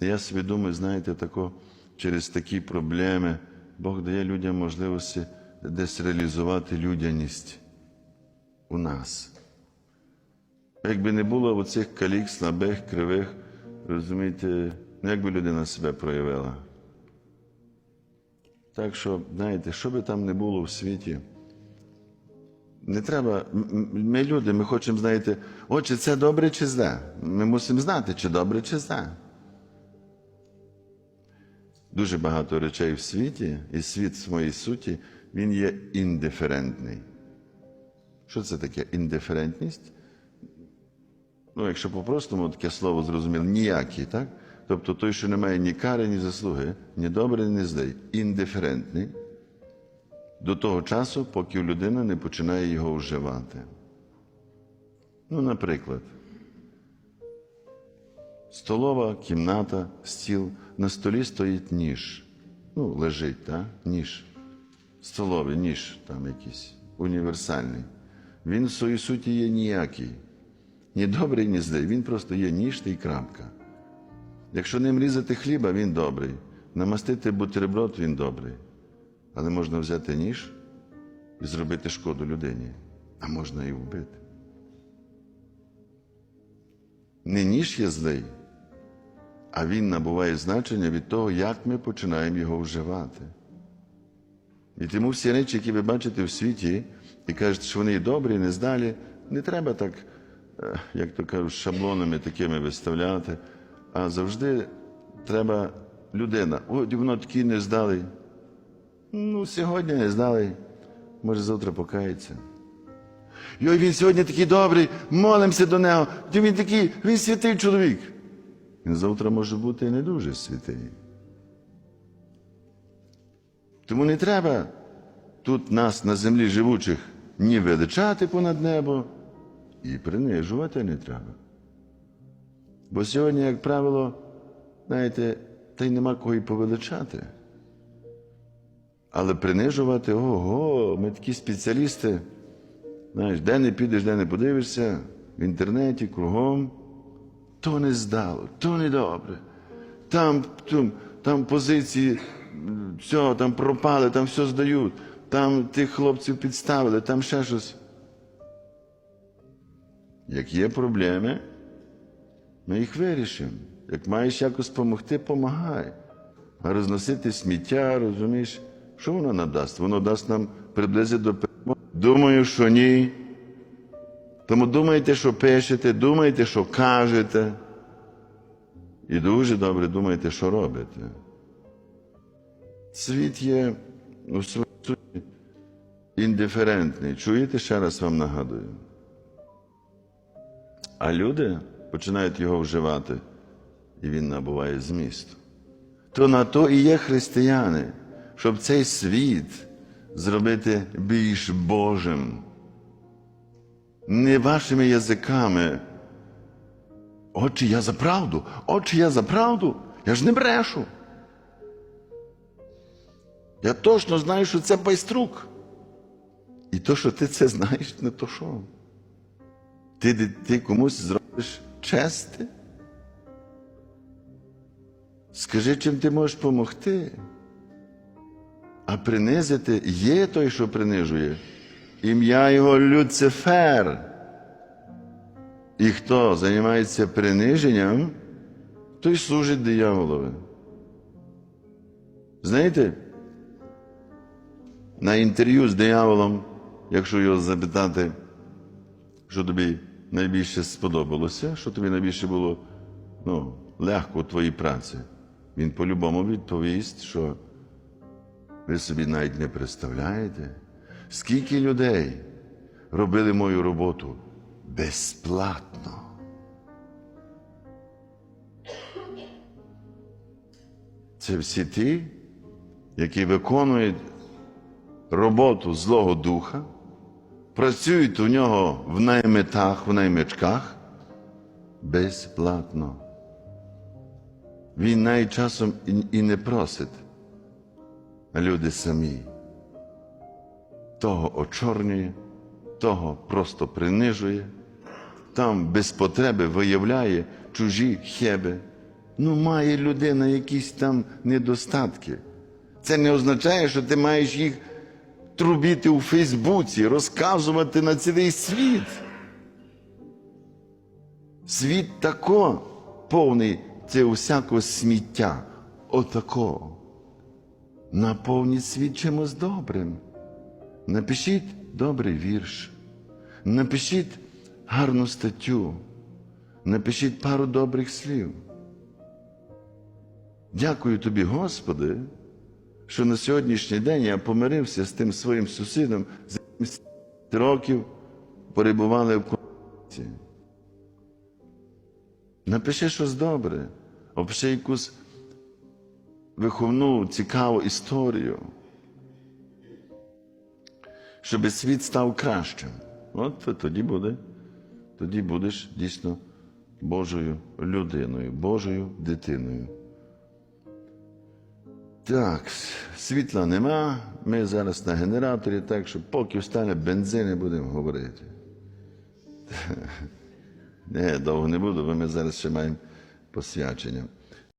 Я думаю, знаєте, тако, через такі проблеми Бог дає людям можливості десь реалізувати людяність у нас. Якби не було оцих калік, слабих, кривих, розумієте, ну як би людина себе проявила. Так що, знаєте, що би там не було в світі, не треба. Ми люди, ми хочемо, знаєте, о, чи це добре, чи зле. Ми мусимо знати, чи добре, чи зле. Дуже багато речей в світі, і світ в своїй суті, він є індиферентний. Що це таке індиферентність? Ну, якщо по-простому таке слово зрозуміло, ніякий, так? Тобто той, що не має ні кари, ні заслуги, ні добрий, ні злий, індиферентний до того часу, поки людина не починає його вживати. Ну, наприклад, столова кімната, стіл, на столі стоїть ніж. Ну, лежить, так? Ніж. Столовий ніж там якийсь універсальний. Він в своїй суті є ніякий. Ні добрий, ні злий. Він просто є ніж та й крапка. Якщо ним різати хліба, він добрий. Намастити бутерброд, він добрий. Але можна взяти ніж і зробити шкоду людині, а можна і вбити. Не ніж є злий, а він набуває значення від того, як ми починаємо його вживати. І тому всі речі, які ви бачите в світі, і кажете, що вони добрі, і нездалі, не треба так, е, як то кажуть, шаблонами такими виставляти, а завжди треба людина. От воно такий нездалий. Ну, сьогодні не нездалий, може завтра покається. Йой, він сьогодні такий добрий, молимося до нього. Він такий, він святий чоловік. Він завтра може бути не дуже святий. Тому не треба тут нас на землі живучих ні величати понад небо, і принижувати не треба. Бо сьогодні, як правило, знаєте, та й нема кого й повеличати. Але принижувати, ого, ми такі спеціалісти. Знаєш, де не підеш, де не подивишся, в інтернеті, кругом, то не здало, то не добре. Там, там, там позиції, все, там пропали, там все здають, там тих хлопців підставили, там ще щось. Як є проблеми, ми їх вирішимо. Як маєш якось допомогти, помагай. А розносити сміття, розумієш, що воно надасть? Воно дасть нам приблизить до перемоги. Думаю, що ні. Тому думайте, що пишете, думайте, що кажете. І дуже добре думайте, що робите. Світ є у своїй суті індиферентний. Чуєте, ще раз вам нагадую. А люди починають його вживати, і він набуває змісту. То на то і є християни, щоб цей світ зробити більш Божим. Не вашими язиками. Отче, я за правду, отче, я за правду, я ж не брешу. Я точно знаю, що це байструк. І то, що ти це знаєш, не то що. Ти, ти, комусь зробиш чести? Скажи, чим ти можеш допомогти. А принизити є той, що принижує. Ім'я його Люцифер. І хто займається приниженням, той служить дияволові. Знаєте, на інтерв'ю з дияволом, якщо його запитати, що тобі найбільше сподобалося, що тобі найбільше було ну, легко у твоїй праці, він по-любому відповість, що ви собі навіть не представляєте, скільки людей робили мою роботу безплатно. Це всі ті, які виконують роботу Злого Духа, працюють у нього в найметах, в наймичках безплатно. Він навіть часом і, не просить, а люди самі. Того очорнює, того просто принижує, там без потреби виявляє чужі хеби, Ну, має людина якісь там недостатки. Це не означає, що ти маєш їх трубіти у Фейсбуці, розказувати на цілий світ. Світ тако повний це усякого сміття. Отако. Наповніть світ чимось добрим. Напишіть добрий вірш. Напишіть гарну статтю. Напишіть пару добрих слів. Дякую тобі, Господи, що на сьогоднішній день я помирився з тим своїм сусідом, з яким 70 років перебували в конфлікті. Напиши щось добре, опиши якусь виховну, цікаву історію, щоб світ став кращим. От тоді буде, тоді будеш дійсно Божою людиною, Божою дитиною. Так, світла нема. Ми зараз на генераторі, так що поки встане бензин, і будемо говорити. Не, довго не буду, бо ми зараз ще маємо посвячення.